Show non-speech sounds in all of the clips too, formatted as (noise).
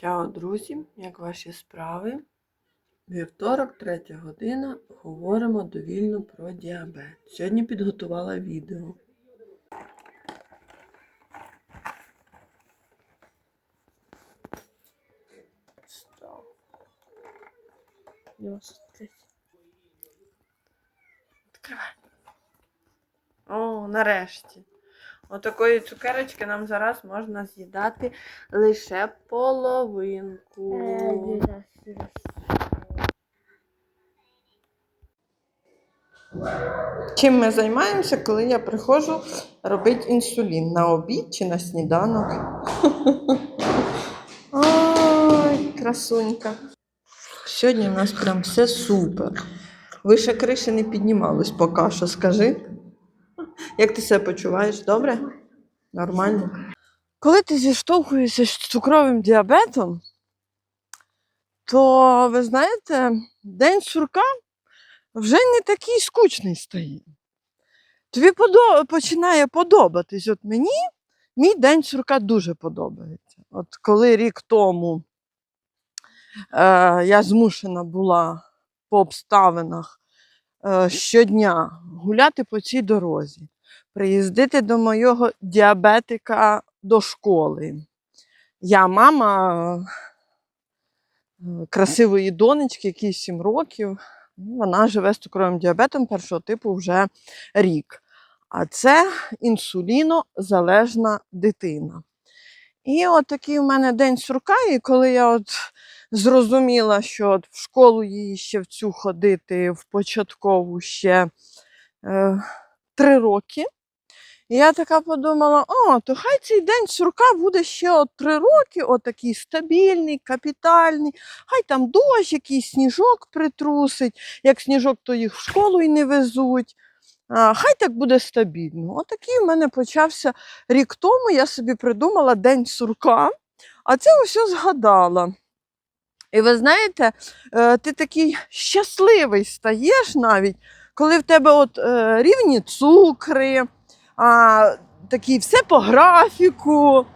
Чао, друзі! Як ваші справи? Вівторок, третя година. Говоримо довільно про діабет. Сьогодні підготувала відео. Відкривай. О, нарешті. Отакої цукерочки нам зараз можна з'їдати лише половинку. Э, Чим ми займаємося, коли я приходжу робити інсулін на обід чи на сніданок? (laughs) Ой, красунька. Сьогодні у нас прям все супер. Вище криші не піднімалось поки що, скажи. Як ти себе почуваєш? Добре? Нормально? Коли ти зіштовхуєшся з цукровим діабетом, то ви знаєте, день сурка вже не такий скучний стає. Тобі подо... починає подобатись. От мені мій день сурка дуже подобається. От коли рік тому е, я змушена була по обставинах е, щодня гуляти по цій дорозі, приїздити до мого діабетика до школи. Я мама е, красивої донечки, якій 7 років. Ну, Вона живе з цукровим діабетом першого типу вже рік. А це інсулінозалежна дитина. І от такий у мене день сурка, і коли я от зрозуміла, що от в школу її ще в цю ходити, в початкову ще е, три роки. І я така подумала: о, то хай цей день сурка буде ще от три роки, от такий стабільний, капітальний, хай там дощ, якийсь сніжок притрусить. Як сніжок, то їх в школу і не везуть. А, хай так буде стабільно. Отакий в мене почався рік тому. Я собі придумала День сурка, а це ось згадала. І ви знаєте, е, ти такий щасливий стаєш навіть, коли в тебе от е, рівні цукри, а, такі все по графіку.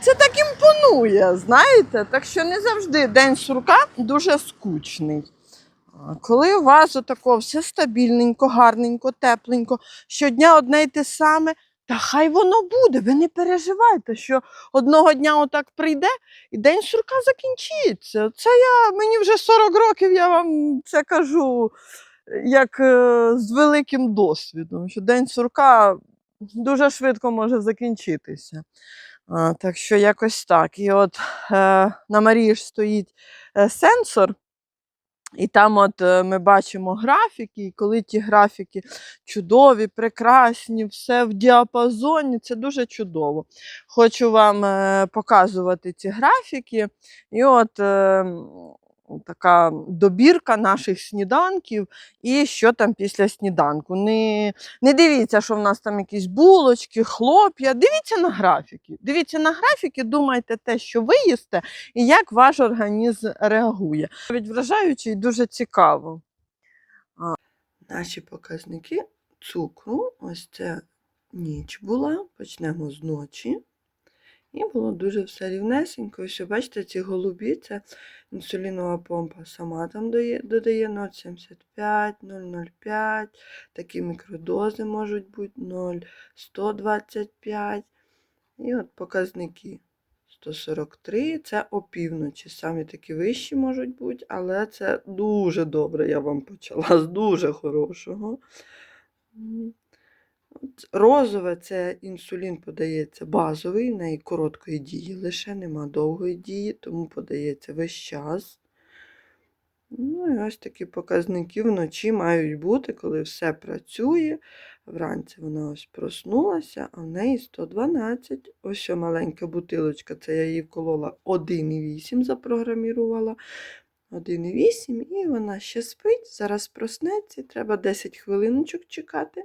Це так імпонує, знаєте? Так що не завжди день сурка дуже скучний. Коли у вас отако все стабільненько, гарненько, тепленько, щодня одне й те саме, та хай воно буде, ви не переживайте, що одного дня отак прийде і день сурка закінчиться. Це я, мені вже 40 років, я вам це кажу, як е, з великим досвідом, що день сурка дуже швидко може закінчитися. Так що якось так. І от е, на Марії ж стоїть е, сенсор. І там от ми бачимо графіки, і коли ті графіки чудові, прекрасні, все в діапазоні, це дуже чудово. Хочу вам показувати ці графіки. І от е, м, така добірка наших сніданків і що там після сніданку. Не, не дивіться, що в нас там якісь булочки, хлоп'я. Дивіться на графіки. Дивіться на графіки, думайте те, що ви їсте, і як ваш організм реагує. Навіть вражаюче і дуже цікаво. Наші показники цукру, ось це ніч була, почнемо з ночі. І було дуже все рівнесенько. Ось, бачите, ці голубі, це інсулінова помпа сама там дає, додає 0,75, 0,05, такі мікродози можуть бути 0,125. І от показники 143, це опівночі. Самі такі вищі можуть бути, але це дуже добре, я вам почала з дуже хорошого. Розове це інсулін подається базовий, в неї короткої дії лише, нема довгої дії, тому подається весь час. Ну і ось такі показники вночі мають бути, коли все працює. Вранці вона ось проснулася, а в неї 112. Ось що маленька бутилочка, це я її вколола 1,8 запрограмірувала. 1,8 і вона ще спить, зараз проснеться, треба 10 хвилиночок чекати.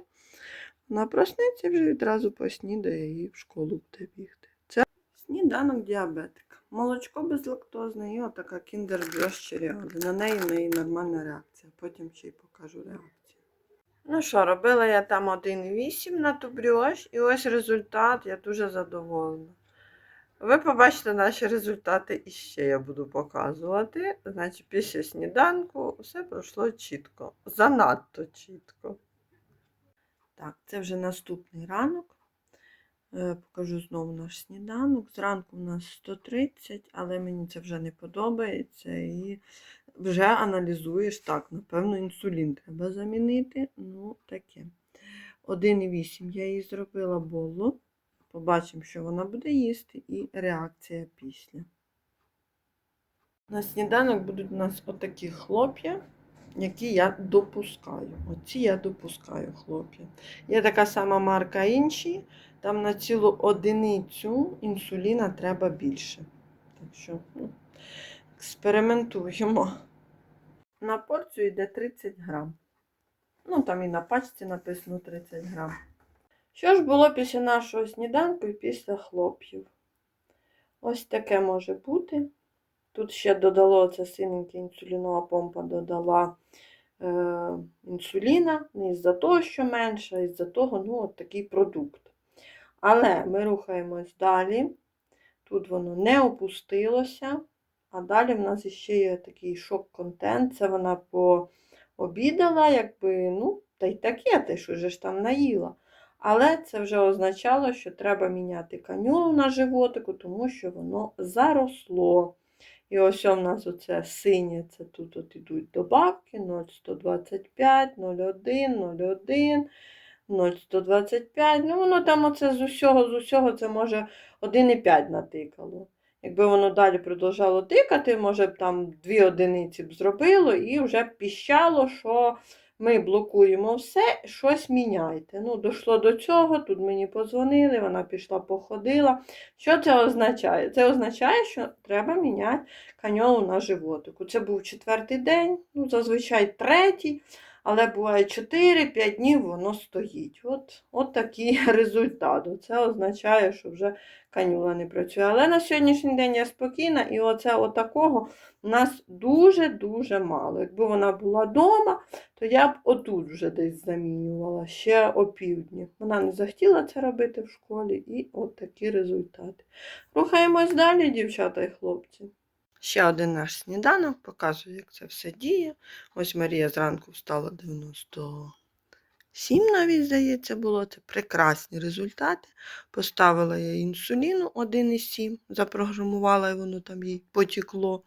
Вона проснеться вже відразу поснідає і в школу буде бігти. Це сніданок діабетика. Молочко безлактозне і отака кіндер черіали. На неї в неї нормальна реакція. Потім ще й покажу реакцію. Ну що, робила я там 1,8 на ту брьош, і ось результат, я дуже задоволена. Ви побачите наші результати і ще я буду показувати. Значить, після сніданку все пройшло чітко. Занадто чітко. Так, це вже наступний ранок. Е, Покажу знову наш сніданок. Зранку у нас 130, але мені це вже не подобається. І вже аналізуєш, так, напевно, інсулін треба замінити. Ну, таке. 1,8 я їй зробила болу. Побачимо, що вона буде їсти, і реакція після. На сніданок будуть у нас отакі хлоп'я, які я допускаю. Оці я допускаю хлоп'я. Є така сама марка інші, там на цілу одиницю інсуліна треба більше. Так що ну, експериментуємо. На порцію йде 30 грам. Ну, там і на пачці написано 30 грам. Що ж було після нашого сніданку і після хлоп'їв? Ось таке може бути. Тут ще додало це синеньке інсулінова помпа додала е, інсуліна. Не із-за того, що менше, а із-за того, ну, от такий продукт. Але ми рухаємось далі. Тут воно не опустилося. А далі в нас ще є такий шок-контент. Це вона пообідала, якби, ну, та й таке, ти що ж там наїла. Але це вже означало, що треба міняти канюлу на животику, тому що воно заросло. І ось у нас оце синє, це тут от ідуть добавки 0,125, 0,1, 0,1, 0,125. Ну, воно там оце з усього, з усього це може 1,5 натикало. Якби воно далі продовжало тикати, може б там дві одиниці б зробило і вже б піщало, що ми блокуємо все, щось міняйте. Ну, дійшло до цього, тут мені подзвонили, вона пішла, походила. Що це означає? Це означає, що треба міняти каньолу на животику. Це був четвертий день, ну, зазвичай третій, але буває 4-5 днів воно стоїть. От, от такий (laughs) результат. Це означає, що вже канюла не працює. Але на сьогоднішній день я спокійна, і оце отакого у нас дуже-дуже мало. Якби вона була вдома, то я б отут вже десь замінювала ще опівдні. Вона не захотіла це робити в школі, і от такі результати. Рухаємось далі, дівчата і хлопці. Ще один наш сніданок, показую, як це все діє. Ось Марія зранку встала 97, навіть, здається, було. Це прекрасні результати. Поставила я інсуліну 1,7, запрограмувала, і воно там їй потекло.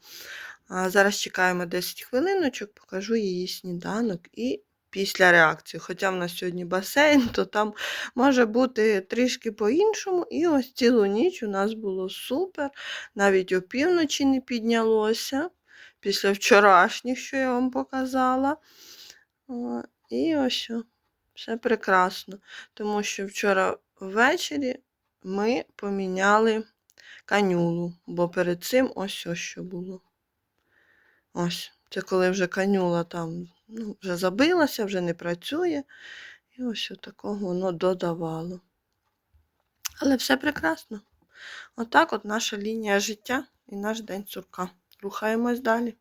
Зараз чекаємо 10 хвилиночок, покажу її сніданок і після реакції. Хоча в нас сьогодні басейн, то там може бути трішки по-іншому. І ось цілу ніч у нас було супер. Навіть опівночі не піднялося після вчорашніх, що я вам показала. І ось все прекрасно. Тому що вчора ввечері ми поміняли канюлу, бо перед цим ось ось що було. Ось, це коли вже канюла там ну, вже забилася, вже не працює. І ось такого воно додавало. Але все прекрасно. Отак от наша лінія життя і наш день сурка. Рухаємось далі.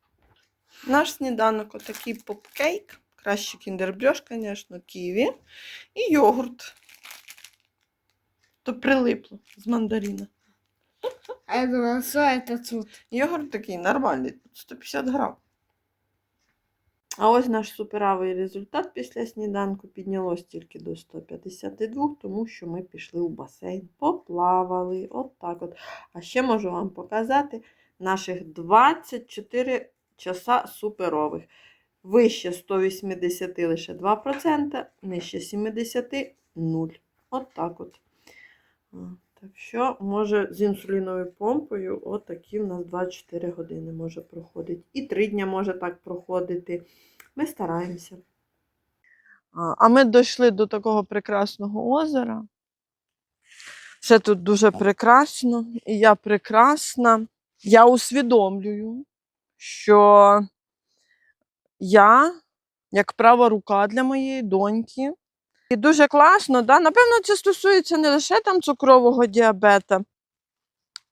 Наш сніданок отакий попкейк. Краще кіндербрьош, звісно, ківі. І йогурт. То прилипло з мандарина. А я думала, что это тут? Йогурт такий нормальний, 150 грам. А ось наш суперовий результат після сніданку піднялось тільки до 152, тому що ми пішли у басейн, поплавали. От так от. А ще можу вам показати наших 24 часа суперових. Вище 180 лише 2%, нижче 70 0. От так от. Так що, може, з інсуліновою помпою от в нас 24 години може проходити. І 3 дня може так проходити. Ми стараємося. А ми дійшли до такого прекрасного озера. Все тут дуже прекрасно, і я прекрасна. Я усвідомлюю, що я як права рука для моєї доньки. І дуже класно, да? напевно, це стосується не лише там цукрового діабета.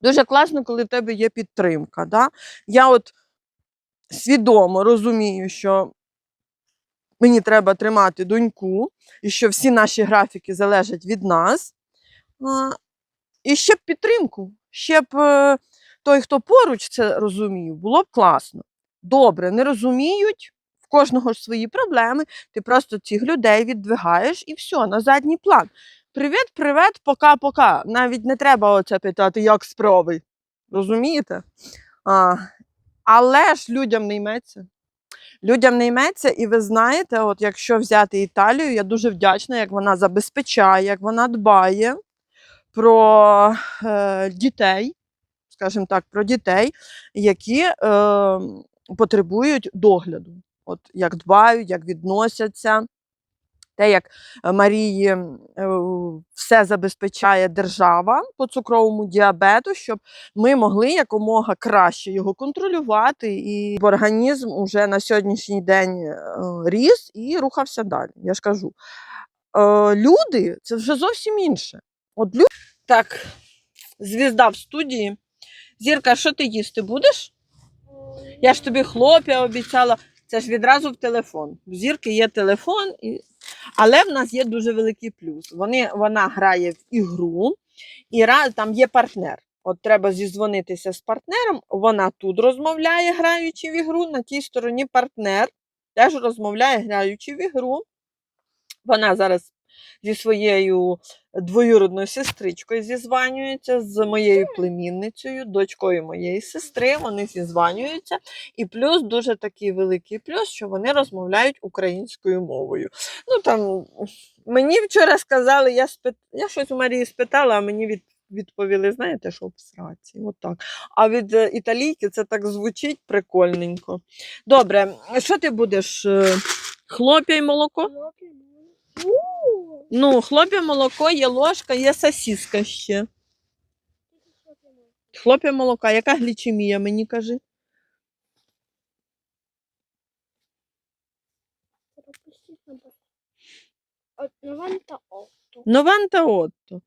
Дуже класно, коли в тебе є підтримка. Да? Я от свідомо розумію, що мені треба тримати доньку, і що всі наші графіки залежать від нас. І ще б підтримку, ще б е, той, хто поруч це розумів, було б класно. Добре, не розуміють, в кожного ж свої проблеми. Ти просто цих людей віддвигаєш і все, на задній план. Привіт, привіт, пока-пока. Навіть не треба оце питати, як справи. Розумієте? А, але ж людям не йметься. Людям не йметься, і ви знаєте, от якщо взяти Італію, я дуже вдячна, як вона забезпечає, як вона дбає про е, дітей, скажімо так, про дітей, які е, потребують догляду. От як дбають, як відносяться. Те, як е, Марії е, все забезпечає держава по цукровому діабету, щоб ми могли якомога краще його контролювати, і організм уже на сьогоднішній день е, ріс і рухався далі. Я ж кажу. Люди це вже зовсім інше. От лю... Так, звізда в студії. Зірка, що ти їсти будеш? Я ж тобі хлоп'я обіцяла. Це ж відразу в телефон. В зірки є телефон, і... але в нас є дуже великий плюс. Вони, вона грає в ігру, і там є партнер. От треба зізвонитися з партнером. Вона тут розмовляє, граючи в ігру. На тій стороні партнер теж розмовляє, граючи в ігру. Вона зараз зі своєю двоюродною сестричкою зізванюється, з моєю племінницею, дочкою моєї сестри. Вони зізванюються. І плюс дуже такий великий плюс, що вони розмовляють українською мовою. Ну там мені вчора сказали, я спит... я щось у Марії спитала, а мені від... відповіли, знаєте, що в сраці. От так. А від е, італійки це так звучить прикольненько. Добре, що ти будеш? е, Хлоп'я й молоко? Ну, хлоп'я молоко, є ложка, є сосіска ще. Хлоп'я молока, яка глічемія, мені кажи? Нованта Отто. Нованта Отто.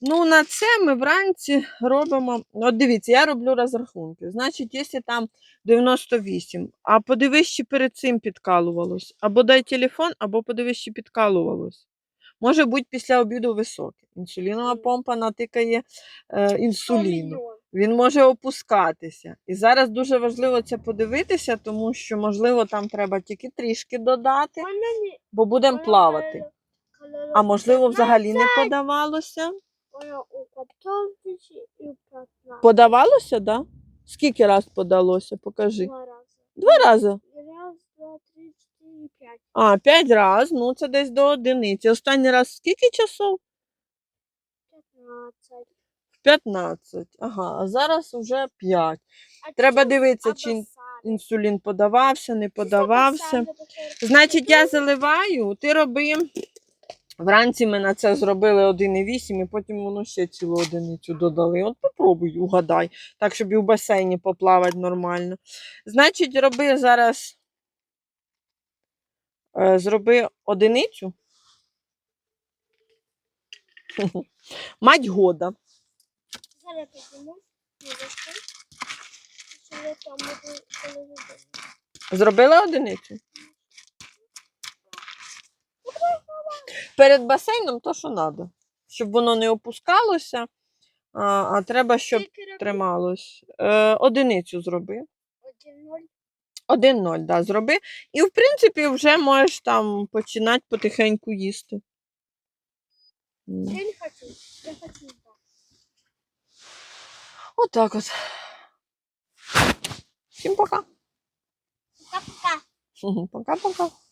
Ну, на це ми вранці робимо. От дивіться, я роблю розрахунки. Значить, якщо там 98, а подивись, чи перед цим підкалувалось. Або дай телефон, або подивись, чи підкалувалось. Може бути після обіду високе. Інсулінова помпа натикає е, інсуліну. Він може опускатися. І зараз дуже важливо це подивитися, тому що, можливо, там треба тільки трішки додати, бо будемо плавати. А можливо, взагалі не подавалося. у 14 і у 15. Подавалося, так? Да? Скільки раз подалося? Покажи. Два рази. Два рази. Раз, два, три, чотири, п'ять. А, п'ять раз, ну це десь до одиниці. Останній раз скільки часов? П'ятнадцять. В 15. Ага, а зараз вже 5. А Треба дивитися, чи інсулін подавався, не подавався. Значить, я заливаю, ти роби. Вранці ми на це зробили 1,8 і потім воно ще цілу одиницю додали. От попробуй, угадай, так, щоб і в басейні поплавати нормально. Значить, роби зараз. Е, Зроби одиницю. Мать года. Зараз підніму. Зробила одиницю? Перед басейном то, що треба. Щоб воно не опускалося, а, а треба, щоб трималось. Е, одиницю зроби. Один ноль. 1-0, да, зроби. І, в принципі, вже можеш там починати потихеньку їсти. Я не хочу. Я хочу так. Отак от. Всім пока. Пока-пока. (laughs) Пока-пока.